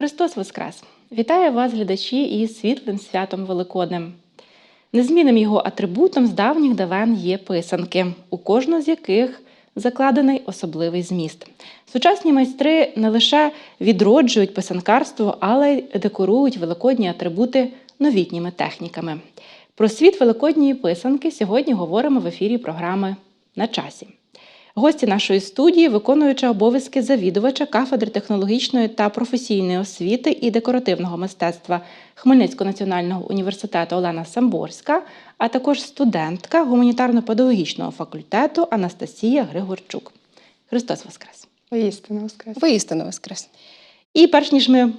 Христос Воскрес! Вітаю вас, глядачі, із світлим святом Великоднем. Незмінним його атрибутом з давніх давен є писанки, у кожну з яких закладений особливий зміст. Сучасні майстри не лише відроджують писанкарство, але й декорують великодні атрибути новітніми техніками. Про світ великодньої писанки сьогодні говоримо в ефірі програми на часі. Гості нашої студії, виконуюча обов'язки завідувача кафедри технологічної та професійної освіти і декоративного мистецтва Хмельницького національного університету Олена Самборська, а також студентка гуманітарно-педагогічного факультету Анастасія Григорчук. Христос Воскрес! Воістину воскрес. Воістину воскрес. І перш ніж ми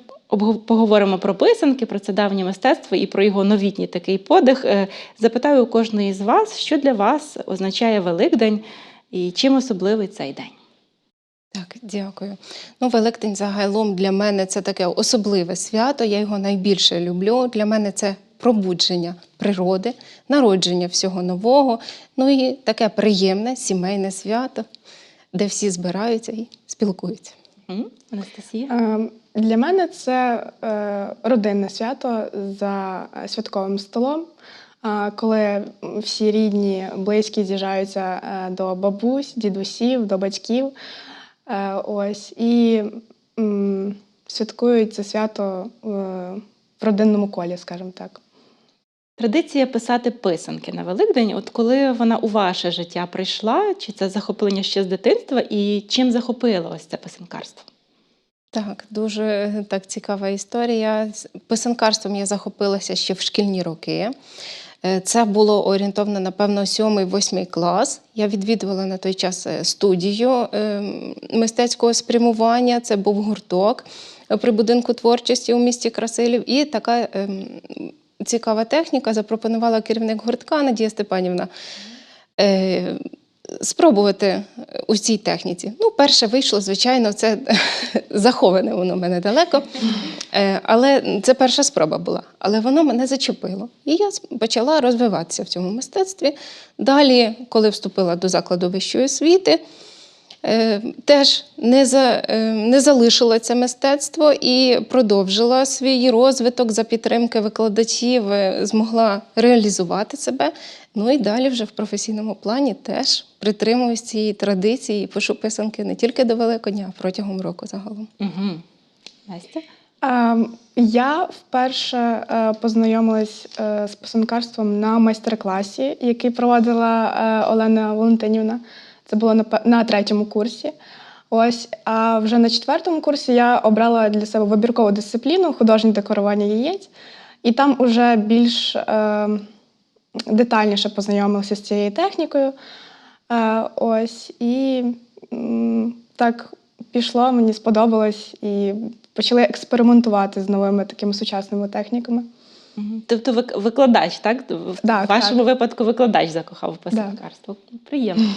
поговоримо про писанки, про це давнє мистецтво і про його новітній такий подих, е, запитаю у кожної з вас, що для вас означає Великдень і чим особливий цей день. Так, дякую. Ну, Великдень загалом для мене це таке особливе свято. Я його найбільше люблю. Для мене це пробудження природи, народження всього нового. Ну і таке приємне сімейне свято, де всі збираються і спілкуються. Анастасія? Е, Для мене це е, родинне свято за святковим столом, коли всі рідні, близькі з'їжджаються е, до бабусь, дідусів, до батьків. Е, Ось і святкують це свято е, в родинному колі, скажімо так. Традиція писати писанки на Великдень. От коли вона у ваше життя прийшла, чи це захоплення ще з дитинства, і чим захопило ось це писанкарство? Так, дуже так цікава історія. З Писанкарством я захопилася ще в шкільні роки. Е, Це було орієнтовно, напевно, сьомий-восьмий клас. Я відвідувала на той час е, студію е, мистецького спрямування. Це був гурток при будинку творчості у місті Красилів. І така ем, цікава техніка запропонувала керівник гуртка Надія Степанівна. Е, Спробувати у цій техніці. Ну, перше вийшло, звичайно, це заховане воно в мене далеко. Е, Але це перша спроба була. Але воно мене зачепило. І я почала розвиватися в цьому мистецтві. Далі, коли вступила до закладу вищої освіти, е, теж не, за, е, не залишила це мистецтво і продовжила свій розвиток за підтримки викладачів, е, змогла реалізувати себе. Ну і далі вже в професійному плані теж притримуюсь цієї традиції і пишу писанки не тільки до Великодня, а протягом року загалом. Угу. Настя? Е, Я вперше е, познайомилась е, з писанкарством на майстер-класі, який проводила е, Олена Валентинівна. Це було на, на третьому курсі. Ось, а вже на четвертому курсі я обрала для себе вибіркову дисципліну художнє декорування яєць, і там уже більш е, детальніше познайомилася з цією технікою. Е, ось, і м, так пішло, мені сподобалось, і почали експериментувати з новими такими сучасними техніками. Тобто викладач, так? В Так, вашому так. випадку викладач закохав писанкарство. Приємно.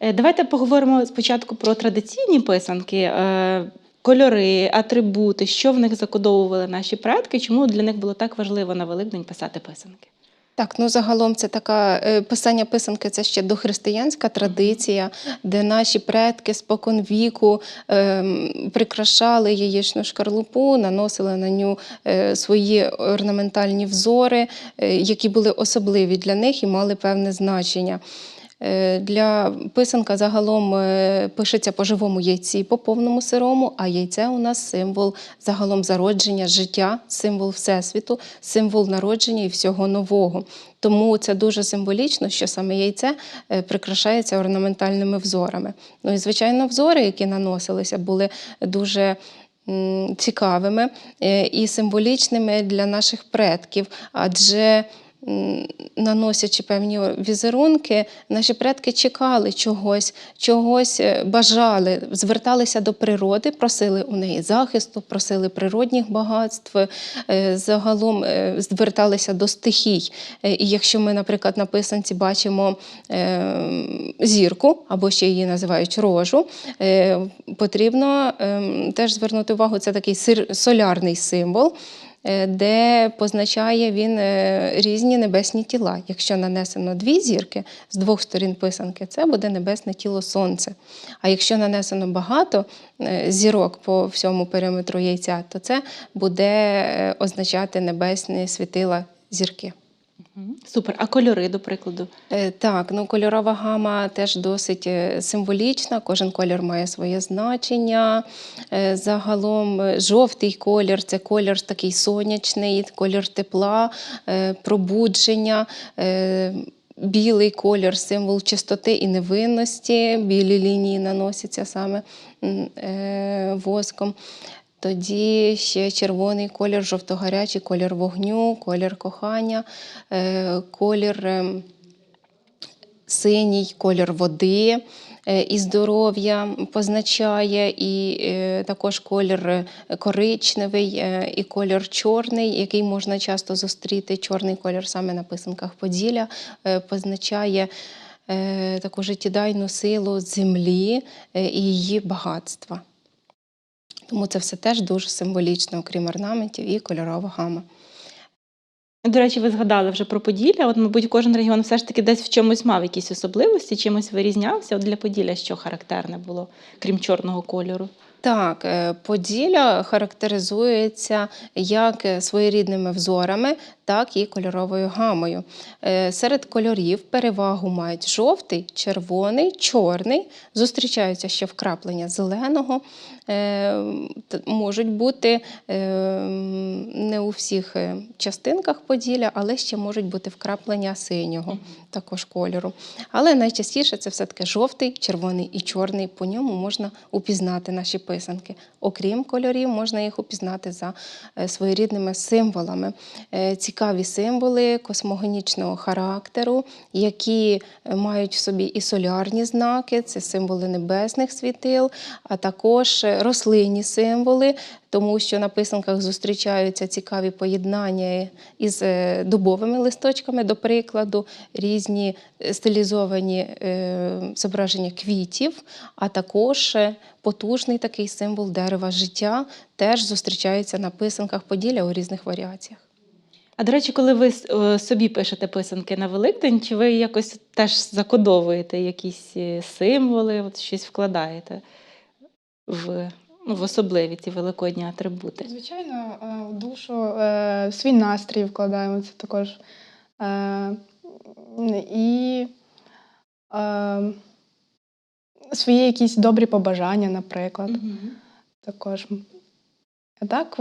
Е, Давайте поговоримо спочатку про традиційні писанки, е, кольори, атрибути, що в них закодовували наші предки, чому для них було так важливо на Великдень писати писанки. Так, ну загалом це така е, писання писанки це ще дохристиянська традиція, де наші предки спокон віку ем, прикрашали яєчну шкарлупу, наносили на ню е, свої орнаментальні взори, е, які були особливі для них і мали певне значення. Е, Для писанка загалом е, пишеться по живому яйці, по повному сирому, а яйце у нас символ загалом зародження, життя, символ Всесвіту, символ народження і всього нового. Тому це дуже символічно, що саме яйце е, прикрашається орнаментальними взорами. Ну і звичайно, взори, які наносилися, були дуже цікавими і символічними для наших предків, адже наносячи певні візерунки, наші предки чекали чогось, чогось е, бажали, зверталися до природи, просили у неї захисту, просили природних багатств, е, загалом е, зверталися до стихій. І якщо ми, наприклад, на писанці бачимо зірку, або ще її називають рожу, потрібно е, теж звернути увагу, це такий солярний символ. Е, де позначає він е, різні небесні тіла. Якщо нанесено дві зірки з двох сторін писанки, це буде небесне тіло Сонце. А якщо нанесено багато е, зірок по всьому периметру яйця, то це буде означати небесні світила зірки. Супер. А кольори, до прикладу? Е, Так, ну кольорова гама теж досить е, символічна. Кожен колір має своє значення. Е, Загалом жовтий колір це колір такий сонячний, колір тепла, пробудження. Білий колір символ чистоти і невинності. Білі лінії наносяться саме воском. Тоді ще червоний колір, жовтогарячий, колір вогню, колір кохання, е, колір ем, синій, колір води е, і здоров'я позначає, і е, також колір е, коричневий е, і колір чорний, який можна часто зустріти. Чорний колір саме на писанках Поділля е, позначає е, таку життєдайну силу землі е, і її багатства. Тому це все теж дуже символічно, окрім орнаментів і кольорова гама. До речі, ви згадали вже про Поділля. От, мабуть, кожен регіон все ж таки десь в чомусь мав якісь особливості, чимось вирізнявся. От для Поділля що характерне було, крім чорного кольору? Так, е, Поділля характеризується як е, своєрідними взорами, так і кольоровою гамою. Е, Серед кольорів перевагу мають жовтий, червоний, чорний. Зустрічаються ще вкраплення зеленого. Е, Можуть бути е, не у всіх частинках Поділля, але ще можуть бути вкраплення синього також кольору. Але найчастіше це все-таки жовтий, червоний і чорний. По ньому можна упізнати наші писанки. Окрім кольорів, можна їх упізнати за своєрідними символами. Цікаві символи космогонічного характеру, які е, мають в собі і солярні знаки, це символи небесних світил, а також е, рослинні символи, тому що на писанках зустрічаються цікаві поєднання із е, дубовими листочками, до прикладу, різні стилізовані зображення квітів, а також потужний такий символ дерева життя теж зустрічається на писанках Поділля у різних варіаціях. А до речі, коли ви е, собі пишете писанки на Великдень, чи ви якось теж закодовуєте якісь е, символи, от щось вкладаєте в, ну, в особливі ці великодні атрибути? Звичайно, е, в душу е, свій настрій вкладаємо це також. І свої якісь добрі побажання, наприклад. Також. Так,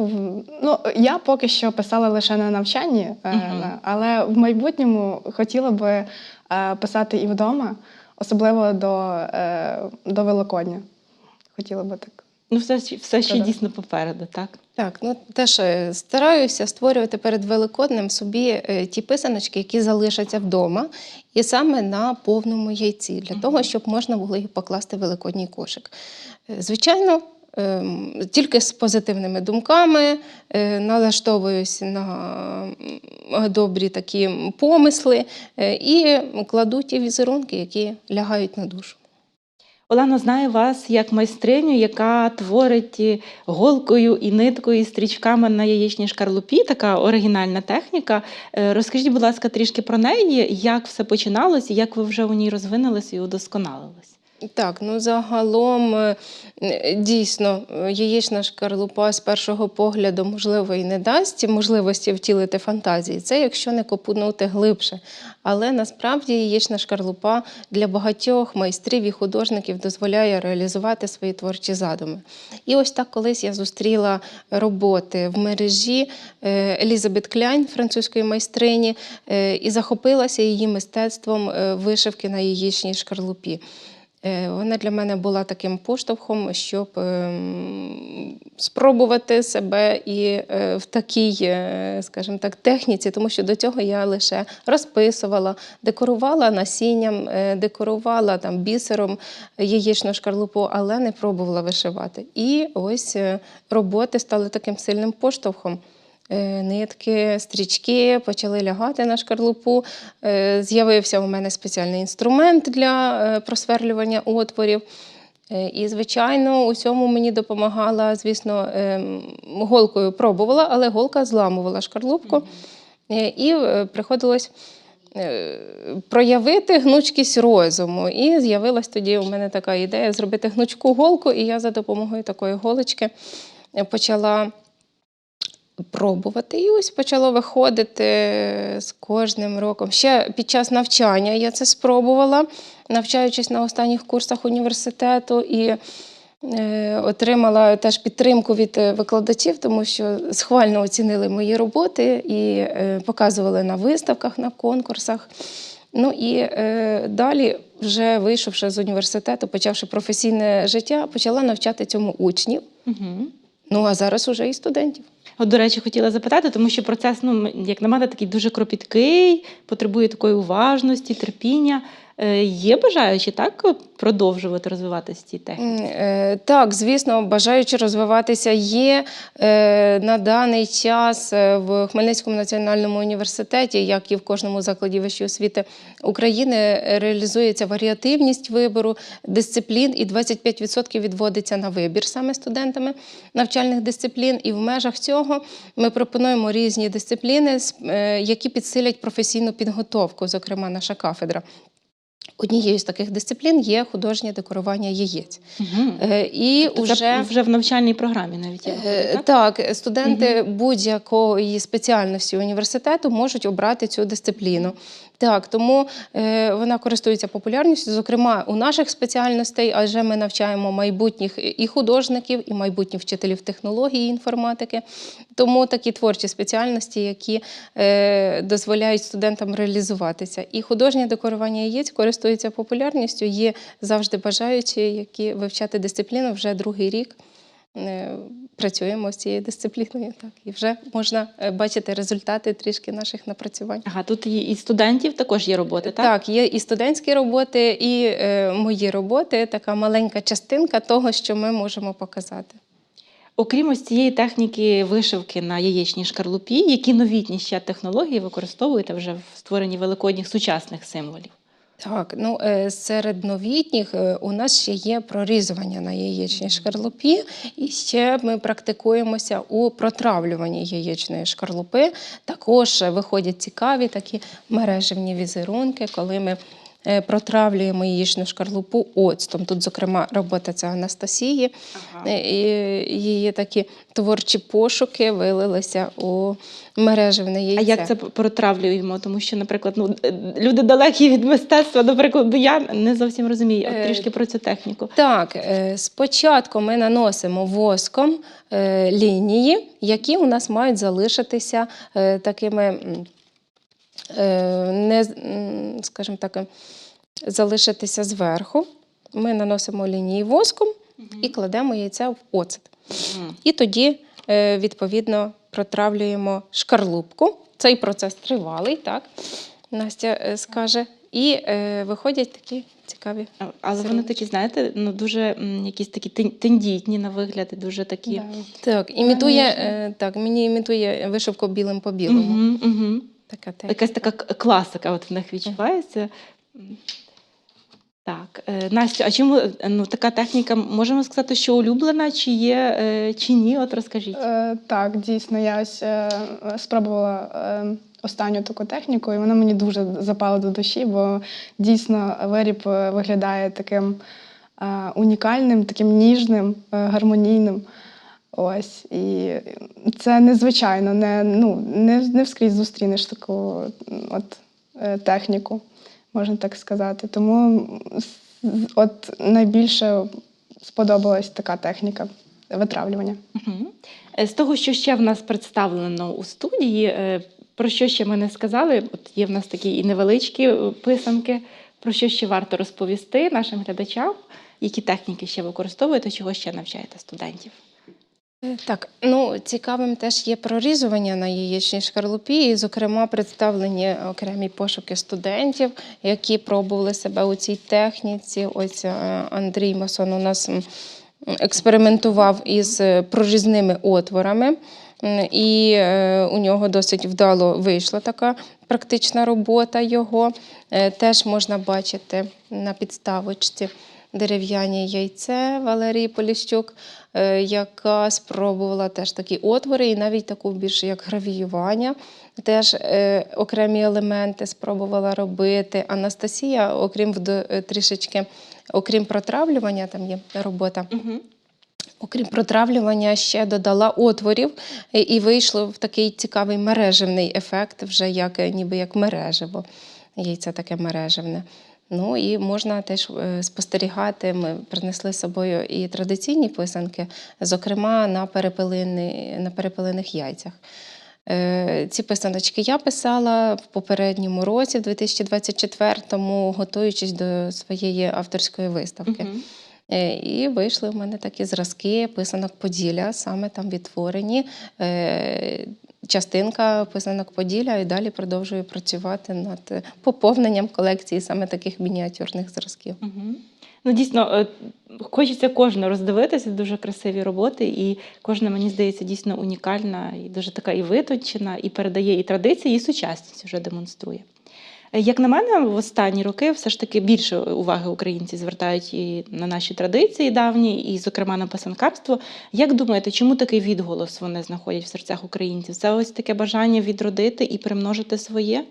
ну, я поки що писала лише на навчанні, е, Мгм. на- але в майбутньому хотіла би е, писати і вдома, особливо до, е, до Великодня. Хотіла би так. Ну, все, ще- все ще Та-да. дійсно попереду, так? Так, ну теж е, стараюся створювати перед Великоднем собі е, ті писаночки, які залишаться вдома, і саме на повному яйці, для того, щоб можна було їх покласти в великодній кошик. Е, Звичайно, тільки з позитивними думками е, налаштовуюсь на добрі такі помисли е, і кладу ті візерунки, які лягають на душу. Олена знає вас як майстриню, яка творить голкою і ниткою, і стрічками на яєчній шкарлупі. Така оригінальна техніка. Е, Розкажіть, будь ласка, трішки про неї, як все починалось, як ви вже у ній розвинулись і удосконалились. Так, ну загалом е, е, дійсно е, яєчна шкарлупа з першого погляду, можливо, і не дасть можливості втілити фантазії. Це якщо не копнути глибше. Але насправді яєчна шкарлупа для багатьох майстрів і художників дозволяє реалізувати свої творчі задуми. І ось так колись я зустріла роботи в мережі Елізабет Кляйн, французької майстрині, і захопилася її мистецтвом вишивки на яєчній шкарлупі. Е, Вона для мене була таким поштовхом, щоб ем, спробувати себе і е, в такій, е, скажімо так, техніці, тому що до цього я лише розписувала, декорувала насінням, декорувала там бісером яєчну шкарлупу, але не пробувала вишивати. І ось роботи стали таким сильним поштовхом. Е, Нитки, стрічки почали лягати на шкарлупу. Е, З'явився у мене спеціальний інструмент для е, просверлювання отворів. І, звичайно, у цьому мені допомагала, звісно, ем, голкою пробувала, але голка зламувала шкарлупку. І приходилось проявити гнучкість розуму. І з'явилась тоді у мене така ідея зробити гнучку голку, і я за допомогою такої голочки почала пробувати. І ось почало виходити з кожним роком. Ще під час навчання я це спробувала, навчаючись на останніх курсах університету. І е, отримала теж підтримку від е, викладачів, тому що схвально оцінили мої роботи і е, показували на виставках, на конкурсах. Ну і далі, вже вийшовши з університету, почавши професійне життя, почала навчати цьому учнів. Угу. Ну а зараз уже і студентів. От, до речі, хотіла запитати, тому що процес, ну, як на мене, такий дуже кропіткий, потребує такої уважності, терпіння. Е, Є бажаючі так продовжувати розвиватися техніці? М, е, Так, звісно, бажаючи розвиватися є Е, на даний час в Хмельницькому національному університеті, як і в кожному закладі вищої освіти України, реалізується варіативність вибору дисциплін, і 25% відводиться на вибір саме студентами навчальних дисциплін. І в межах цього ми пропонуємо різні дисципліни, які підсилять професійну підготовку, зокрема наша кафедра. Однією з таких дисциплін є художнє декорування яєць. Угу. Е, І тобто уже вже в навчальній програмі навіть є. Так? Так, студенти будь-якої спеціальності університету можуть обрати цю дисципліну. Так, тому е, вона користується популярністю, зокрема у наших спеціальностей, адже ми навчаємо майбутніх і художників, і майбутніх вчителів технології і інформатики. Тому такі творчі спеціальності, які е, дозволяють студентам реалізуватися. І художнє декорування яєць користується популярністю. Є завжди бажаючі, які вивчати дисципліну вже другий рік. Е, Працюємо з цією дисципліною, так і вже можна е, бачити результати трішки наших напрацювань. Ага, тут і, і студентів також є роботи, так? Так, є і студентські роботи, і е, мої роботи. Така маленька частинка того, що ми можемо показати. Окрім ось цієї техніки вишивки на яєчній шкарлупі, які новітні ще технології використовуєте вже в створенні великодніх сучасних символів? Так, ну е, серед новітніх е, у нас ще є прорізування на яєчній шкарлупі, і ще ми практикуємося у протравлюванні яєчної шкарлупи. Також е, виходять цікаві такі мережевні візерунки, коли ми протравлюємо яєчну шкарлупу оцтом. Тут, зокрема, робота це Анастасії. Е, І її такі творчі пошуки вилилися у мережевне яйце. А як це протравлюємо? Тому що, наприклад, ну е, люди далекі від мистецтва, наприклад, я не зовсім розумію от Е, трішки про цю техніку. Так, е, спочатку ми наносимо воском е, лінії, які у нас мають залишитися е, такими, е, не, скажімо так, е, залишитися зверху. Ми наносимо лінії воском і кладемо яйця в оцет. І тоді, е, відповідно, протравлюємо шкарлупку. Цей процес тривалий, так, Настя е, скаже. І е, виходять такі цікаві Але вони такі, знаєте, ну дуже м, якісь такі тендітні на вигляд, дуже такі. Да. Так, імітує, е, так, мені імітує вишивку білим по білому. Угу, угу. Така техніка. Якась така класика от в них відчувається. Так, е, Настю, а чому ну, така техніка, можемо сказати, що улюблена, чи є, е, чи ні? От розкажіть. Е, так, дійсно, я ось е, спробувала е, останню таку техніку, і вона мені дуже запала до душі, бо дійсно виріб е, виглядає таким е, унікальним, таким ніжним, е, гармонійним. Ось. І це незвичайно, не, ну, не, не вскрізь зустрінеш таку от, е, техніку, можна так сказати. Тому от найбільше сподобалась така техніка витравлювання. Е, З того, що ще в нас представлено у студії, е, про що ще ми не сказали, от є в нас такі і невеличкі писанки, про що ще варто розповісти нашим глядачам, які техніки ще використовуєте, чого ще навчаєте студентів. Е, Так, ну цікавим теж є прорізування на яєчній шкарлупі, і, зокрема, представлені окремі пошуки студентів, які пробували себе у цій техніці. Ось е, Андрій Масон у нас експериментував із е, прорізними отворами. І у нього досить вдало вийшла така практична робота його. Теж можна бачити на підставочці. Дерев'яні яйце Валерії Поліщук, е, яка спробувала теж такі отвори, і навіть таку більш як гравіювання. Теж е, окремі елементи спробувала робити. Анастасія, окрім е, трішечки, окрім протравлювання, там є робота. Угу. Окрім протравлювання, ще додала отворів, і- вийшло в такий цікавий мережевний ефект, вже як ніби як мережево. Яйце таке мережевне. Ну і можна теж е, спостерігати. Ми принесли з собою і традиційні писанки, зокрема на, перепелини, на перепелиних яйцях. Е, Ці писаночки я писала в попередньому році, в 2024-му, готуючись до своєї авторської виставки. Угу. І вийшли в мене такі зразки писанок Поділля, саме там відтворені. Частинка писанок Поділля, і далі продовжую працювати над поповненням колекції саме таких мініатюрних зразків. Угу. Ну, дійсно, е, хочеться кожну роздивитися, дуже красиві роботи, і кожна, мені здається, дійсно унікальна і дуже така і витончена, і передає і традиції, і сучасність вже демонструє. Як на мене, в останні роки все ж таки більше уваги українці звертають і на наші традиції давні, і, зокрема, на писанкарство. Як думаєте, чому такий відголос вони знаходять в серцях українців? Це ось таке бажання відродити і примножити своє?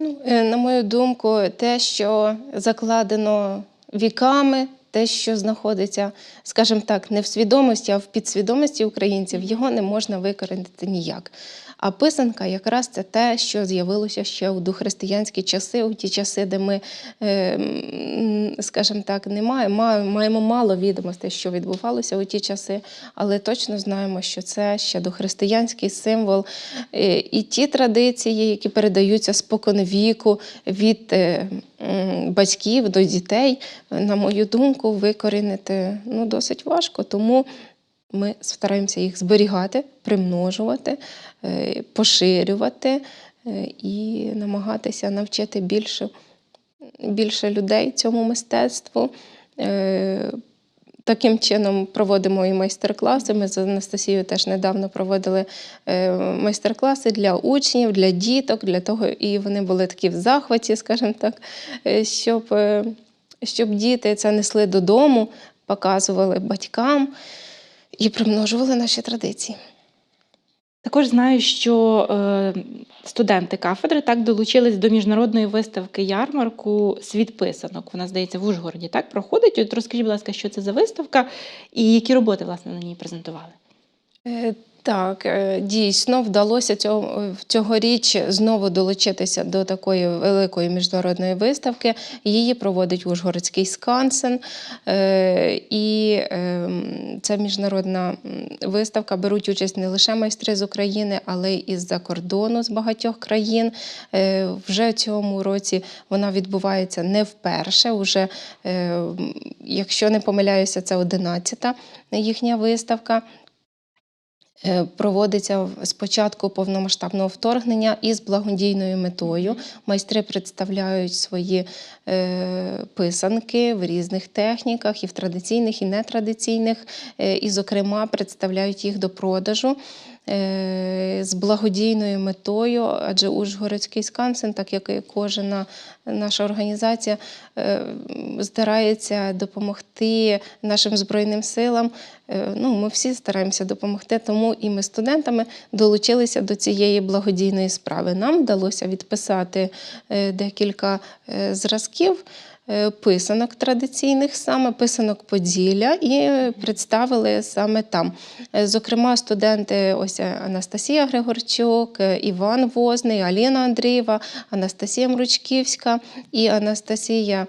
Ну, е, на мою думку, те, що закладено віками, те, що знаходиться, скажімо так, не в свідомості, а в підсвідомості українців, його не можна викоренити ніяк. А писанка якраз це те, що з'явилося ще у дохристиянські часи, у ті часи, де ми, е, скажімо так, не маємо, маємо мало відомостей, що відбувалося у ті часи, але точно знаємо, що це ще дохристиянський символ. Е, І ті традиції, які передаються спокон віку від е, батьків до дітей, на мою думку, викорінити ну, досить важко. Тому ми стараємося їх зберігати, примножувати, е, поширювати е, і намагатися навчити більше, більше людей цьому мистецтву. Е, Таким чином проводимо і майстер-класи. Ми з Анастасією теж недавно проводили майстер-класи для учнів, для діток, для того, і вони були такі в захваті, скажімо так, щоб, щоб діти це несли додому, показували батькам і примножували наші традиції. Також знаю, що е, студенти кафедри так долучились до міжнародної виставки ярмарку Світ писанок. Вона здається в Ужгороді. Так проходить. От розкажіть, будь ласка, що це за виставка і які роботи власне на ній презентували? Е, Так, е, дійсно вдалося цього, цьогоріч знову долучитися до такої великої міжнародної виставки. Її проводить Ужгородський скансен. Е, І ем, ця міжнародна виставка беруть участь не лише майстри з України, але й із-за кордону, з багатьох країн. Е, Вже цьому році вона відбувається не вперше. Уже, е, якщо не помиляюся, це 11-та їхня виставка. Е, Проводиться з початку повномасштабного вторгнення із благодійною метою. Майстри представляють свої е, писанки в різних техніках, і в традиційних, і нетрадиційних, е, і, зокрема, представляють їх до продажу. Е, З благодійною метою, адже Ужгородський скансен, так як і кожна наша організація, е, старається допомогти нашим збройним силам. Е, Ну, ми всі стараємося допомогти, тому і ми студентами долучилися до цієї благодійної справи. Нам вдалося відписати е, декілька е, зразків. Е, Писанок традиційних, саме писанок Поділля, і представили саме там. Е, Зокрема, студенти ось Анастасія Григорчук, е, Іван Возний, Аліна Андрієва, Анастасія Мручківська і Анастасія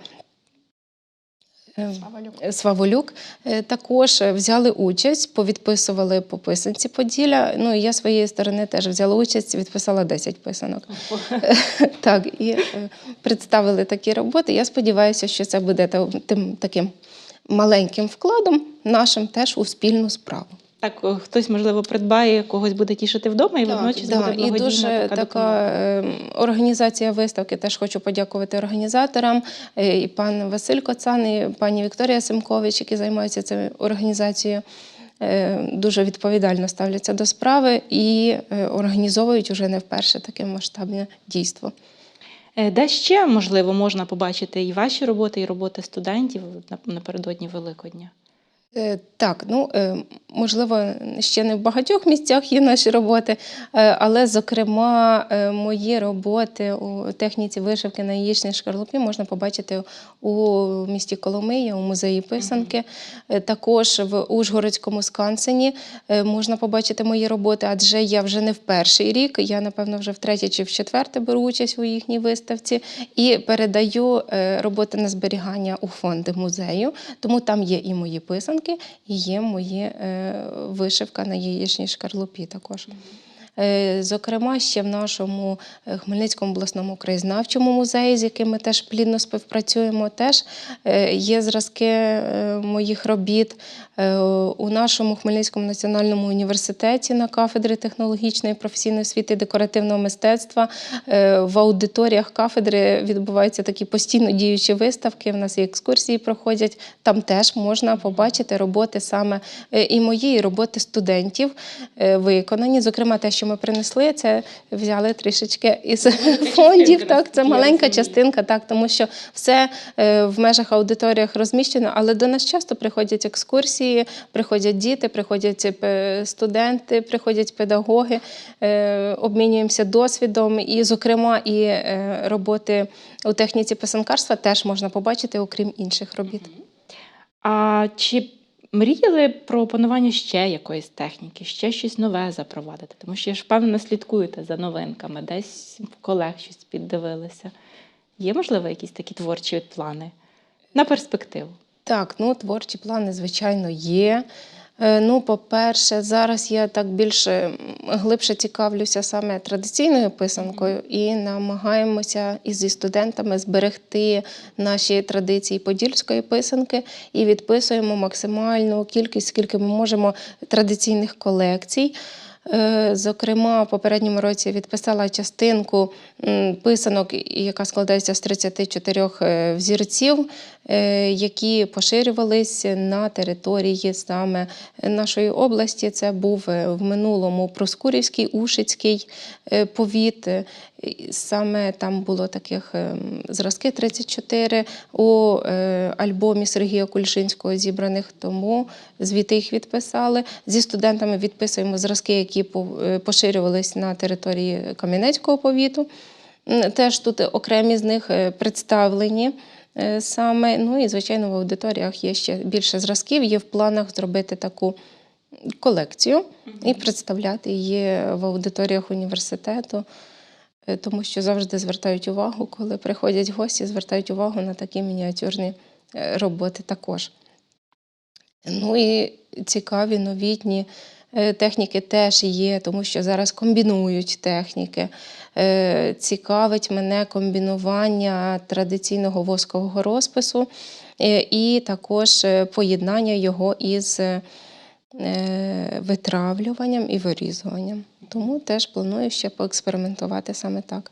е, Сваволюк е, також взяли участь, повідписували по писанці Поділля. Ну і я своєї сторони теж взяла участь, відписала 10 писанок. Так, і е, представили такі роботи. Я сподіваюся, що це буде тим таким маленьким вкладом нашим теж у спільну справу. Так, хтось, можливо, придбає, когось буде тішити вдома, і водночас да, буде і дуже така, така, допомога. е, організація виставки. Теж хочу подякувати організаторам. е, І пан Василь Коцан, і пані Вікторія Семкович, які займаються цією організацією. е, Дуже відповідально ставляться до справи і е, організовують уже не вперше таке масштабне дійство. Де ще, можливо, можна побачити і ваші роботи, і роботи студентів напередодні Великодня? Е, Так, ну е, можливо, ще не в багатьох місцях є наші роботи, е, але, зокрема, мої роботи у техніці вишивки на яєчній шкарлупі можна побачити у місті Коломия, у музеї писанки. Також в Ужгородському скансені можна побачити мої роботи, адже я вже не в перший рік, я, напевно, вже втретє чи в четверте беру участь у їхній виставці і передаю роботи на зберігання у фонди музею. Тому там є і мої писанки, є моє е, вишивка на яєчній шкарлупі також. Е, Зокрема, ще в нашому е, Хмельницькому обласному краєзнавчому музеї, з яким ми теж плідно співпрацюємо, теж е, є зразки моїх робіт. У нашому Хмельницькому національному університеті на кафедрі технологічної професійної освіти і декоративного мистецтва в аудиторіях кафедри відбуваються такі постійно діючі виставки. В нас і екскурсії проходять. Там теж можна побачити роботи саме і мої, і роботи студентів виконані. Зокрема, те, що ми принесли, це взяли трішечки із фондів. Так, це маленька частинка, так, тому що все е, в межах аудиторіях розміщено, але до нас часто приходять екскурсії, приходять діти, приходять е, студенти, приходять педагоги, е, обмінюємося досвідом. І, зокрема, і роботи у техніці писанкарства теж можна побачити, окрім інших робіт. А чи мріяли про опанування ще якоїсь техніки, ще щось нове запровадити? Тому що я ж впевнена, слідкуєте за новинками, десь колег щось піддивилися. Є, можливо, якісь такі творчі плани на перспективу? Так, ну творчі плани, звичайно, є. Е, Ну, по-перше, зараз я так більше глибше цікавлюся саме традиційною писанкою і намагаємося із зі студентами зберегти наші традиції подільської писанки і відписуємо максимальну кількість, скільки ми можемо традиційних колекцій. Е, Зокрема, в попередньому році відписала частинку писанок, яка складається з 34 е, взірців, які поширювалися на території саме нашої області. Це був е, в минулому Проскурівський, Ушицький е, повіт. Е, Саме там було таких е, зразки 34 у е, альбомі Сергія Кульшинського зібраних, тому звідти їх відписали. Зі студентами відписуємо зразки, які по- е, поширювались на території Кам'янецького повіту. Теж тут окремі з них е, представлені. Е, Саме, ну і звичайно, в аудиторіях є ще більше зразків. Є в планах зробити таку колекцію і представляти її в аудиторіях університету, Е, тому що завжди звертають увагу, коли приходять гості, звертають увагу на такі мініатюрні е, роботи також. Ну і цікаві новітні техніки теж є, тому що зараз комбінують техніки. Е, Цікавить мене комбінування традиційного воскового розпису е, і також е, поєднання його із е, витравлюванням і вирізуванням. Тому теж планую ще поекспериментувати саме так.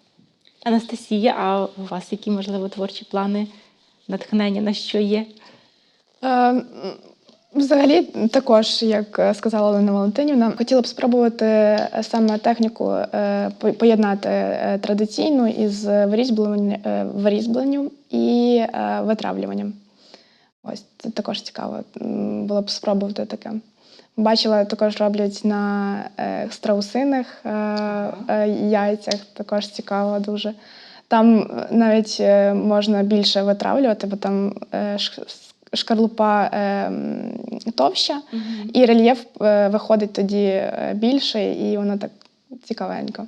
Анастасія, а у вас які, можливо, творчі плани, натхнення на що є? Е, Взагалі, також, як е, сказала Олена Валентинівна, хотіла б спробувати е, саме техніку е, поєднати традиційну із вирізбленням, і витравлюванням. Ось це також цікаво було б спробувати таке. Бачила, також роблять на страусиних яйцях, також цікаво дуже. Там навіть можна більше витравлювати, бо там шкарлупа е, товща, і рельєф е, виходить тоді е, більше, і воно так цікавенько.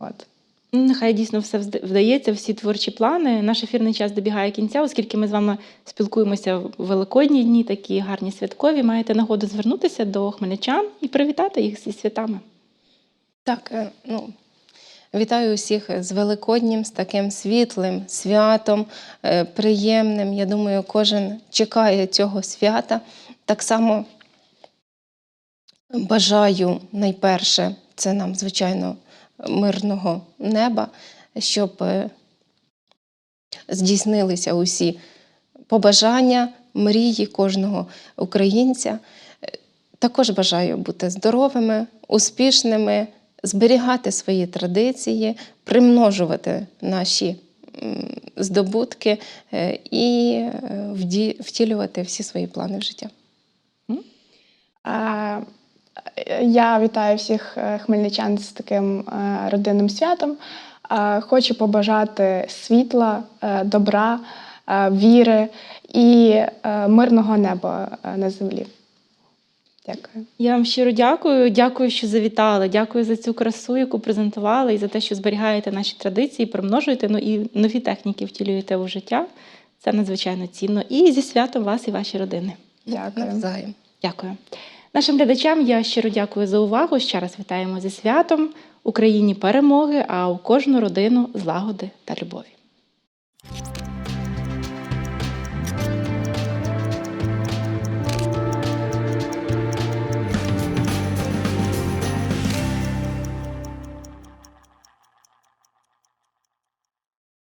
От. Ну, Нехай дійсно все вдається, всі творчі плани. Наш ефірний час добігає кінця, оскільки ми з вами спілкуємося в великодні дні, такі гарні святкові. Маєте нагоду звернутися до хмельничан і привітати їх зі святами. Так, е, ну, вітаю усіх з Великоднім, з таким світлим святом, е, приємним. Я думаю, кожен чекає цього свята. Так само бажаю найперше, це нам, звичайно, мирного неба, щоб е, здійснилися усі побажання, мрії кожного українця. Е, Також бажаю бути здоровими, успішними, зберігати свої традиції, примножувати наші здобутки е, і е, втілювати всі свої плани в життя. Я вітаю всіх е, хмельничан з таким родинним святом. Хочу побажати світла, добра, віри і мирного неба на землі. Дякую. Я вам щиро дякую. Дякую, що завітали. Дякую за цю красу, яку презентували, і за те, що зберігаєте наші традиції, примножуєте ну, і нові техніки втілюєте у життя. Це надзвичайно цінно. І зі святом вас і ваші родини. Дякую. Навзаєм. Дякую. Нашим глядачам я щиро дякую за увагу. Ще раз вітаємо зі святом. Україні перемоги, а у кожну родину злагоди та любові.